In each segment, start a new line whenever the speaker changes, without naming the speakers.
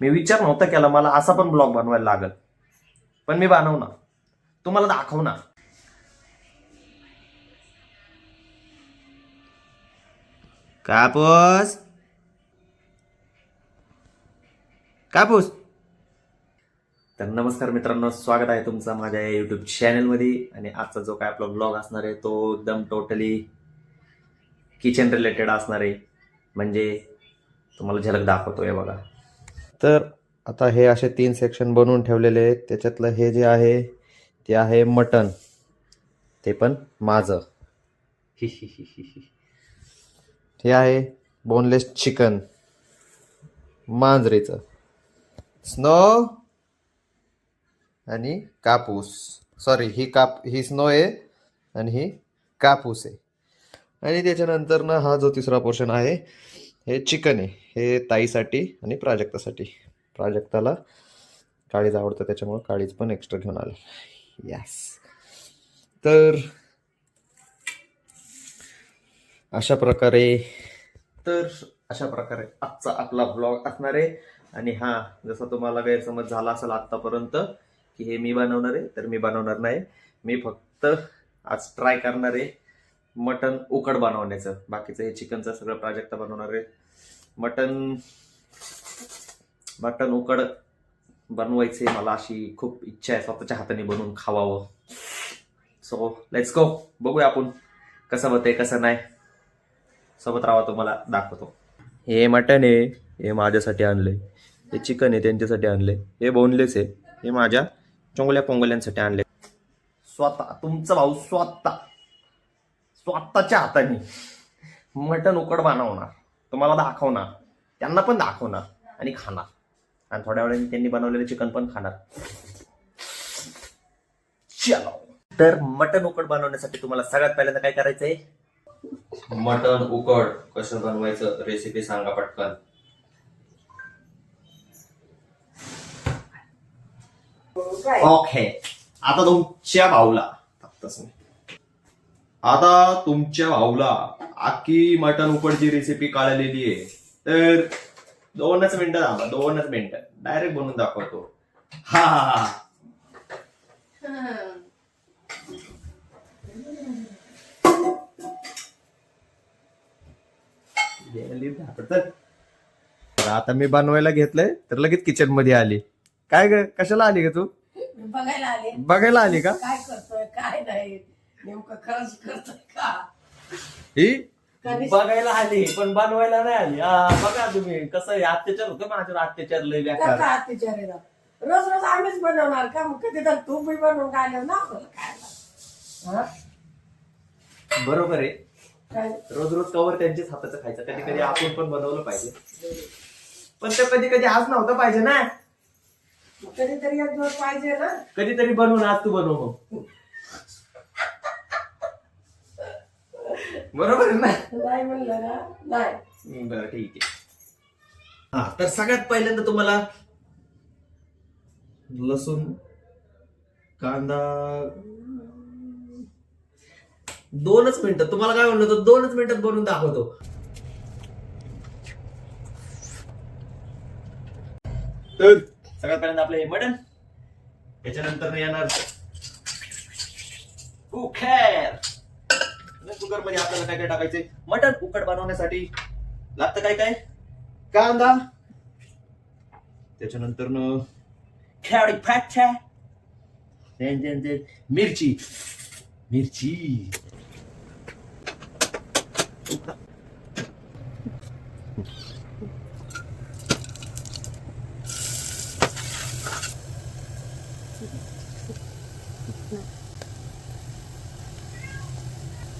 मी विचार नव्हता केला मला असा पण ब्लॉग बनवायला लागल. पण मी बनवणार. तुम्हाला दाखवणार. कापूस. कापूस. तर नमस्कार मित्रांनो स्वागत आहे तुमचं माझ्या या युट्यूब चॅनलमध्ये आणि आजचा जो काय आपला ब्लॉग असणार आहे तो एकदम टोटली किचन रिलेटेड असणार आहे. म्हणजे तुम्हाला झलक दाखवतोय बघा. तर आता हे असे तीन सेक्शन बनवून ठेवलेले आहेत. त्याच्यातलं हे जे आहे ते आहे मटन ते पण माझं. हे आहे बोनलेस चिकन मांजरीचं. स्नो आणि कापूस. सॉरी ही काप ही स्नो आहे आणि ही कापूस आहे. आणि त्याच्यानंतर ना हा जो तिसरा पोर्शन आहे हे चिकन आहे. हे ताईसाठी आणि प्राजक्तासाठी. प्राजक्ताला काळीज आवडतं त्याच्यामुळं काळीज पण एक्स्ट्रा घेऊन आलं. यस तर अशा प्रकारे तर अशा प्रकारे आजचा आपला ब्लॉग असणार आहे. आणि हा जसा तुम्हाला गैरसमज झाला असेल आत्तापर्यंत की हे मी बनवणार आहे तर मी बनवणार नाही. मी फक्त आज ट्राय करणार आहे मटन उकड बनवण्याचं. बाकीचं हे चिकनचं सगळं प्राजक्त बनवणार आहे. मटन मटन उकड बनवायचे मला अशी खूप इच्छा आहे स्वतःच्या हाताने बनवून खावावं. सो लेट्स गो बघूया आपण कसं होतंय कसं नाही. सोबत राहा तुम्हाला दाखवतो. हे मटन आहे हे माझ्यासाठी आणलंय. हे चिकन आहे त्यांच्यासाठी आणले हे बोनलेस आहे हे माझ्या चोंगल्या पोंगल्यांसाठी आणले स्वतः तुमचा भाऊ स्वतः. स्वतःच्या हाताने मटन उकड बनवणार. तुम्हाला दाखवणार. त्यांना पण दाखवणार आणि खाणार. आणि थोड्या वेळाने त्यांनी बनवलेलं चिकन पण खाणार. चलो. तर मटन उकड बनवण्यासाठी तुम्हाला सगळ्यात पहिल्यांदा काय करायचंय? मटन उकड. कसं बनवायचं? रेसिपी सांगा पटकन. ओके आता तुमच्या भाऊला. फक्तच नाही. आता तुमच्या भाऊला आखी मटन उकडची रेसिपी कळलेली आहे. तर दोनच मिनिटं थांबा दोनच मिनिटं. डायरेक्ट बनवून दाखवतो. हा हा हा तर आता मी बनवायला घेतलंय तर लगेच किचनमध्ये आली. काय ग कशाला आली ग तू?
बघायला आले.
बघायला आली का?
काय करतोय काय नाही. नेमकं खरंच करतोय का?
ही? बघायला आली पण बनवायला नाही आली. आ, बघा तुम्ही कसं आहे अत्याचार होतं माझ्यावर अत्याचार लय बेकार.
का अत्याचारीला रोज रोज आम्हीच बनवणार का मग? कधी तर तू बी बनवून खायला ना? आपल्याला खायला हा?
बरोबर आहे.
काय?
रोज रोज कवर त्यांच्याच हाताचं खायचं. कधी कधी आपण पण बनवलं पाहिजे. पण ते कधी कधी आज नव्हतं पाहिजे ना.
मग कधीतरी एक दिवस पाहिजे ना?
कधीतरी बनवून आज तू बनव मग. बरोबर ना?
नाही म्हणलं ना? नाही.
बरं ठीक आहे. हा तर सगळ्यात पहिल्यांदा तुम्हाला लसूण कांदा दोनच मिनिटं. तुम्हाला काय म्हणलं तर दोनच मिनिटात बनवून दाखवतो. तर सगळ्यात पहिल्यांदा आपलं हे मटन त्याच्यानंतर येणार कुकर कुकरमध्ये आपल्याला काय काय टाकायचे मटन उकड बनवण्यासाठी. लागतं काय काय? कांदा. त्याच्यानंतर न खेळी मिरची मिरची. मिरची.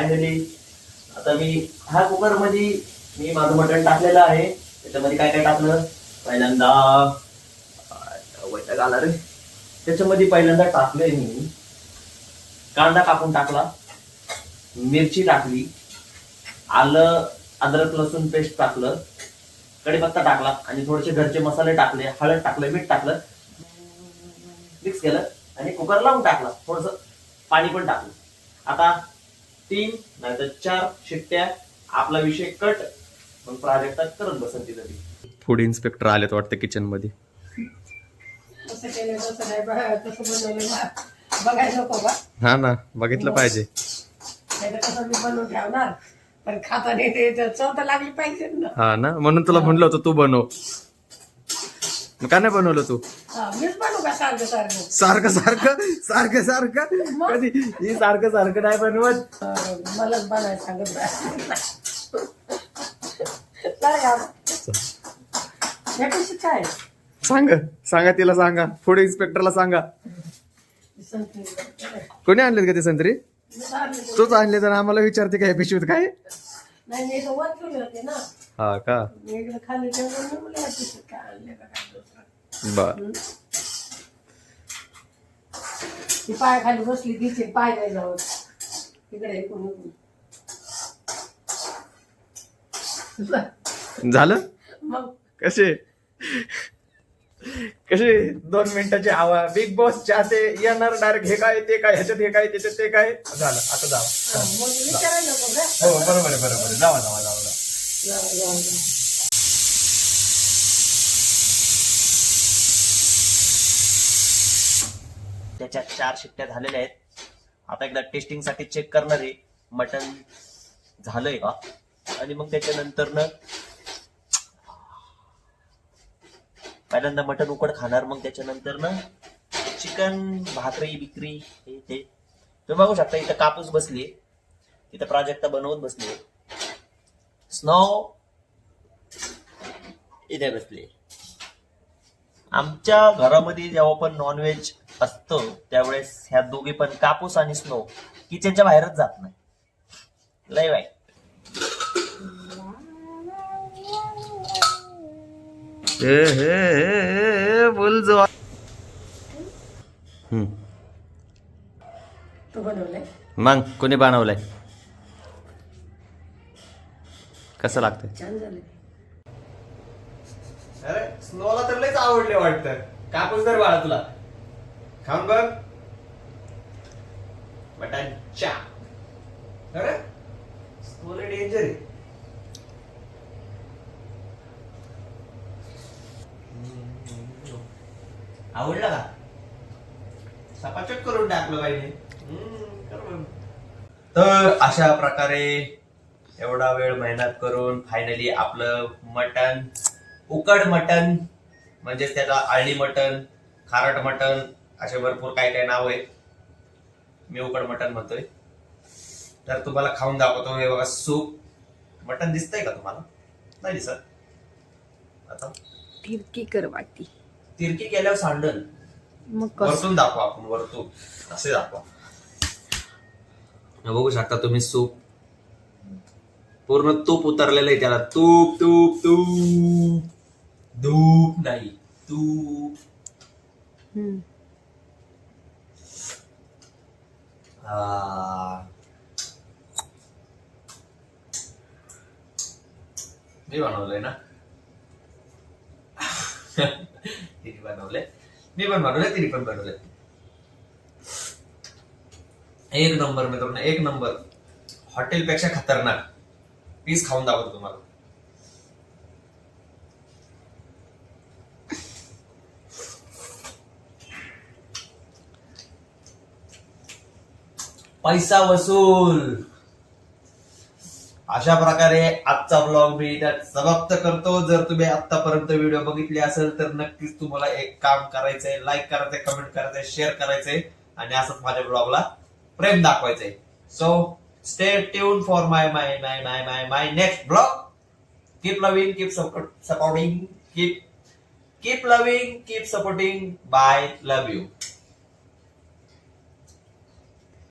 फायनली आता मी ह्या कुकरमध्ये मी माझं मटण टाकलेलं आहे. त्याच्यामध्ये काय काय टाकलं? पहिल्यांदा वैताग आला रे. त्याच्यामध्ये पहिल्यांदा टाकलंय मी कांदा कापून टाकला मिरची टाकली आलं अद्रक लसूण पेस्ट टाकलं कढीपत्ता टाकला आणि थोडेसे घरचे मसाले टाकले हळद टाकलं मीठ टाकलं मिक्स केलं आणि कुकर लावून टाकला. थोडस पाणी पण टाकलं. आता तीन नाहीतर चार शिट्ट्या. आपला विषय कट. मग प्राजक्ता करत बसन तिथं ती. फूड इन्स्पेक्टर आलेत वाटतं किचनमध्ये.
कसं केलं तसं नाही बघा तसं बनवलं ना. नको
हा ना बघितलं पाहिजे.
नाही तर कसं मी बनवून ठेवणार. पण खाताना ते ते चव तर लागली पाहिजे ना.
हा ना म्हणून तुला म्हणलं होतं तू बनव. मग का नाही बनवलं तू?
मीच बनवू का सारखं सारखं?
सारखं सारखं सारखं सारखं?
मग?
कधी? ही सारखं सारखं नाही बनवत.
अं, मलाच बनायला सांगत का? काय
सांग सांगा तिला सांगा. फूड इन्स्पेक्टरला सांगा.
संत्री.
कोणी आणलेत का ते संत्री?
मी.
तूच आणले तर आम्हाला विचारते काय पिशवीत काय?
नाही मी इथं वर ठेवले होते ना.
हा का?
मी इकडे खाली ठेवलं मी म्हणलं याच्याशी काय आणले का काय दुसरं.
बर.
ती पायाखाली बसली तिचे पाय नाही जाऊ तिकडे
झालं?
मग?
कसे? कसे दोन मिनिटाची आवा बिग बॉस चाहते येणार डायरेक्ट हे काय ते काय ह्याच्यात हे काय त्याच्यात ते काय? झालं. आता जावा
हा, मग विचारायला नको का?
हो बरोबर आहे बरोबर आहे. जावा जावा जावा जावा.
जाऊ, जाऊ, जाऊ.
त्याच्या चार शिट्ट्या झालेल्या आहेत. आता एकदा टेस्टिंगसाठी चेक करणार आहे. मटन झालंय का? आणि मग त्याच्यानंतर न पहिल्यांदा मटन उकड खाणार मग त्याच्यानंतर ना चिकन भाकरी बिकरी हे ते. तुम्ही बघू शकता इथं कापूस बसली इथं प्राजक्ता बनवत बसली स्नो इथे बसली आमच्या घरामध्ये जेव्हा पण नॉनव्हेज असतं त्यावेळेस ह्या दोघे पण कापूस आणि स्नो किचनच्या बाहेरच जात नाही. लय वाईट बोल जो
तू बनवलंय?
मग कोणी बनवलंय? कसं लागतंय?
छान झालं
अरे स्नोला तर लयच आवडले वाटतं. कापूस तर बाळा तुला. खाऊन बघ मटन चा अरे स्नोला डेंजर आहे आवडला का सपाचट करून टाकलं पाहिजे तर अशा प्रकारे एवढा वेळ मेहनत करून फायनली आपलं मटन उकड मटन म्हणजेच त्याला आळणी मटन खारट मटन असे भरपूर काय काय नाव आहेत. मी उकड मटन म्हणतोय. तर तुम्हाला खाऊन दाखवतो. हे बघा सूप. मटन दिसतंय का तुम्हाला? नाही दिसत. आता
तिरकी कर वाटी
तिरकी केल्यावर सांडल.
मग
वरतून दाखवा आपण वरतून. असे दाखवा. बघू शकता तुम्ही सूप. पूर्ण तूप उतरलेलं आहे त्याला. तूप तूप तूप. धूप नाही. तूप
हम्म.
आ. मी बनवलंय ना तिने बनवलंय मी पण बनवलंय तिने पण बनवलंय एक नंबर मित्रांनो एक नंबर. हॉटेलपेक्षा खतरनाक. पीस खाऊन दाखवतो तुम्हाला. पैसा वसूल. अशा प्रकारे आजचा ब्लॉग मी इथं समाप्त करतो. जर तुम्ही आतापर्यंत व्हिडिओ बघितले असेल तर नक्कीच तुम्हाला एक काम करायचंय. लाईक करायचंय कमेंट करायचंय शेअर करायचंय आणि असंच माझ्या ब्लॉगला प्रेम दाखवायचंय. So stay tune for my my my my my my next blog keep loving keep supporting keep keep loving keep supporting bye love you